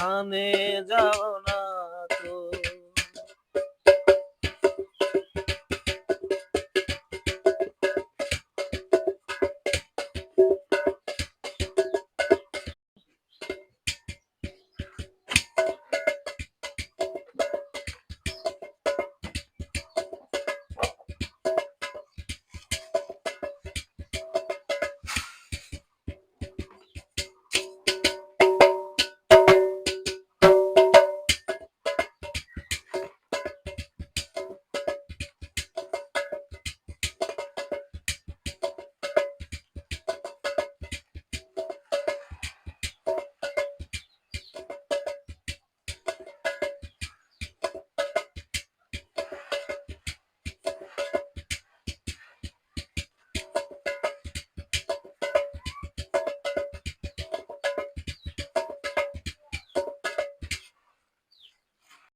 আর যাও না।